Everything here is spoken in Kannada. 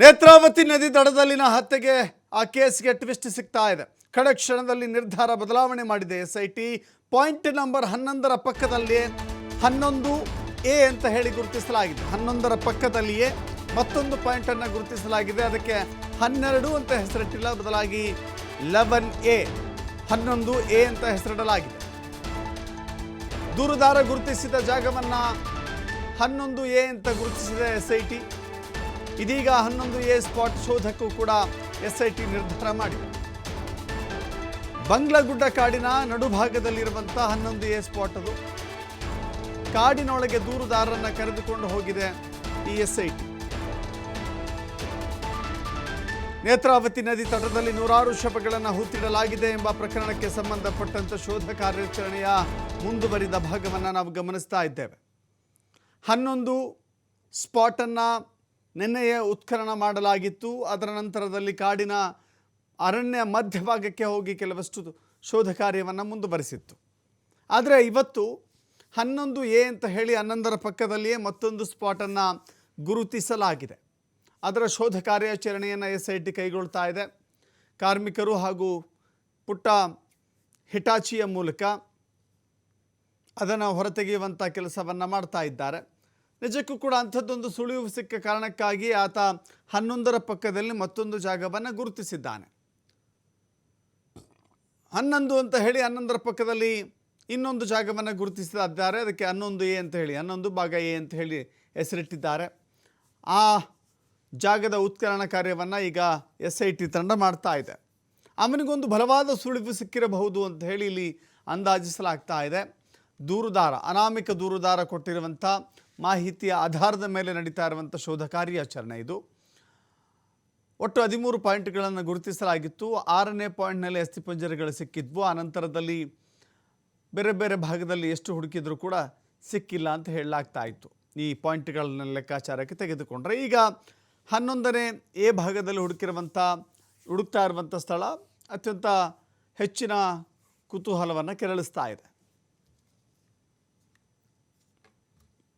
ನೇತ್ರಾವತಿ ನದಿ ದಡದಲ್ಲಿನ ಹತ್ಯೆಗೆ ಆ ಕೇಸ್ಗೆ ಟ್ವಿಸ್ಟ್ ಸಿಗ್ತಾ ಇದೆ. ಕಡೆ ಕ್ಷಣದಲ್ಲಿ ನಿರ್ಧಾರ ಬದಲಾವಣೆ ಮಾಡಿದೆ S I T point number ಹನ್ನೊಂದರ ಪಕ್ಕದಲ್ಲಿ ಹನ್ನೊಂದು ಎ ಅಂತ ಹೇಳಿ ಗುರುತಿಸಲಾಗಿದೆ. ಹನ್ನೊಂದರ ಪಕ್ಕದಲ್ಲಿಯೇ ಮತ್ತೊಂದು ಪಾಯಿಂಟನ್ನು ಗುರುತಿಸಲಾಗಿದೆ. ಅದಕ್ಕೆ ಹನ್ನೆರಡು ಅಂತ ಹೆಸರಿಟ್ಟಿಲ್ಲ, ಬದಲಾಗಿ ಲೆವೆನ್ ಎ, ಹನ್ನೊಂದು ಎ ಅಂತ ಹೆಸರಿಡಲಾಗಿದೆ. ದೂರುದಾರ ಗುರುತಿಸಿದ ಜಾಗವನ್ನು ಹನ್ನೊಂದು ಎ ಅಂತ ಗುರುತಿಸಿದೆ ಎಸ್ ಐ ಟಿ ಇದೀಗ ಹನ್ನೊಂದು ಎ ಸ್ಪಾಟ್ ಶೋಧಕ್ಕೂ ಕೂಡ ಎಸ್ಐಟಿ ನಿರ್ಧಾರ ಮಾಡಿದೆ. ಬಂಗ್ಲಗುಡ್ಡ ಕಾಡಿನ ನಡುಭಾಗದಲ್ಲಿರುವಂಥ ಹನ್ನೊಂದು ಎ ಸ್ಪಾಟ್ ಅದು. ಕಾಡಿನೊಳಗೆ ದೂರುದಾರರನ್ನ ಕರೆದುಕೊಂಡು ಹೋಗಿದೆ ಈ ಎಸ್ಐಟಿ. ನೇತ್ರಾವತಿ ನದಿ ತಟದಲ್ಲಿ ನೂರಾರು ಶವಗಳನ್ನು ಹೂತಿಡಲಾಗಿದೆ ಎಂಬ ಪ್ರಕರಣಕ್ಕೆ ಸಂಬಂಧಪಟ್ಟಂತ ಶೋಧ ಕಾರ್ಯಾಚರಣೆಯ ಮುಂದುವರಿದ ಭಾಗವನ್ನು ನಾವು ಗಮನಿಸ್ತಾ ಇದ್ದೇವೆ. ಹನ್ನೊಂದು ಸ್ಪಾಟನ್ನು ನಿನ್ನೆಯೇ ಉತ್ಖನನ ಮಾಡಲಾಗಿತ್ತು. ಅದರ ನಂತರದಲ್ಲಿ ಕಾಡಿನ ಅರಣ್ಯ ಮಧ್ಯಭಾಗಕ್ಕೆ ಹೋಗಿ ಕೆಲವಷ್ಟು ಶೋಧ ಕಾರ್ಯವನ್ನು ಮುಂದುವರಿಸಿತ್ತು. ಆದರೆ ಇವತ್ತು ಹನ್ನೊಂದು ಎ ಅಂತ ಹೇಳಿ ಹನ್ನೊಂದರ ಪಕ್ಕದಲ್ಲಿಯೇ ಮತ್ತೊಂದು ಸ್ಪಾಟನ್ನು ಗುರುತಿಸಲಾಗಿದೆ. ಅದರ ಶೋಧ ಕಾರ್ಯಾಚರಣೆಯನ್ನು ಎಸ್ ಐ ಟಿ ಕೈಗೊಳ್ತಾ ಇದೆ. ಕಾರ್ಮಿಕರು ಹಾಗೂ ಪುಟ್ಟ ಹಿಟಾಚಿಯ ಮೂಲಕ ಅದನ್ನು ಹೊರತೆಗೆಯುವಂಥ ಕೆಲಸವನ್ನು ಮಾಡ್ತಾ ಇದ್ದಾರೆ. ನಿಜಕ್ಕೂ ಕೂಡ ಅಂಥದ್ದೊಂದು ಸುಳಿವು ಸಿಕ್ಕ ಕಾರಣಕ್ಕಾಗಿ ಆತ ಹನ್ನೊಂದರ ಪಕ್ಕದಲ್ಲಿ ಮತ್ತೊಂದು ಜಾಗವನ್ನು ಗುರುತಿಸಿದ್ದಾನೆ. ಹನ್ನೊಂದು ಅಂತ ಹೇಳಿ ಹನ್ನೊಂದರ ಪಕ್ಕದಲ್ಲಿ ಇನ್ನೊಂದು ಜಾಗವನ್ನು ಗುರುತಿಸಿದ್ದಾರೆ. ಅದಕ್ಕೆ ಹನ್ನೊಂದು ಎ ಅಂತ ಹೇಳಿ, ಹನ್ನೊಂದು ಭಾಗ ಎ ಅಂತ ಹೇಳಿ ಹೆಸರಿಟ್ಟಿದ್ದಾರೆ. ಆ ಜಾಗದ ಉತ್ಕರಣ ಕಾರ್ಯವನ್ನು ಈಗ ಎಸ್ ಐ ಟಿ ತಂಡ ಮಾಡ್ತಾ ಇದೆ. ಅವನಿಗೊಂದು ಬಲವಾದ ಸುಳಿವು ಸಿಕ್ಕಿರಬಹುದು ಅಂತ ಹೇಳಿ ಇಲ್ಲಿ ಅಂದಾಜಿಸಲಾಗ್ತಾ ಇದೆ. ದೂರುದಾರ, ಅನಾಮಿಕ ದೂರುದಾರ ಕೊಟ್ಟಿರುವಂಥ ಮಾಹಿತಿಯ ಆಧಾರದ ಮೇಲೆ ನಡೀತಾ ಇರುವಂಥ ಶೋಧ ಕಾರ್ಯಾಚರಣೆ ಇದು. ಒಟ್ಟು ಹದಿಮೂರು ಪಾಯಿಂಟ್ಗಳನ್ನು ಗುರುತಿಸಲಾಗಿತ್ತು. ಆರನೇ ಪಾಯಿಂಟ್ನಲ್ಲಿ ಅಸ್ಥಿಪಂಜರಗಳು ಸಿಕ್ಕಿದ್ವು. ನಂತರದಲ್ಲಿ ಬೇರೆ ಬೇರೆ ಭಾಗದಲ್ಲಿ ಎಷ್ಟು ಹುಡುಕಿದರೂ ಕೂಡ ಸಿಕ್ಕಿಲ್ಲ ಅಂತ ಹೇಳಲಾಗ್ತಾ ಇತ್ತು. ಈ ಪಾಯಿಂಟ್ಗಳನ್ನ ಲೆಕ್ಕಾಚಾರಕ್ಕೆ ತೆಗೆದುಕೊಂಡ್ರೆ ಈಗ ಹನ್ನೊಂದನೇ ಎ ಭಾಗದಲ್ಲಿ ಹುಡುಕಿರುವಂಥ, ಹುಡುಕ್ತಾ ಇರುವಂಥ ಸ್ಥಳ ಅತ್ಯಂತ ಹೆಚ್ಚಿನ ಕುತೂಹಲವನ್ನು ಕೆರಳಿಸ್ತಾ ಇದೆ.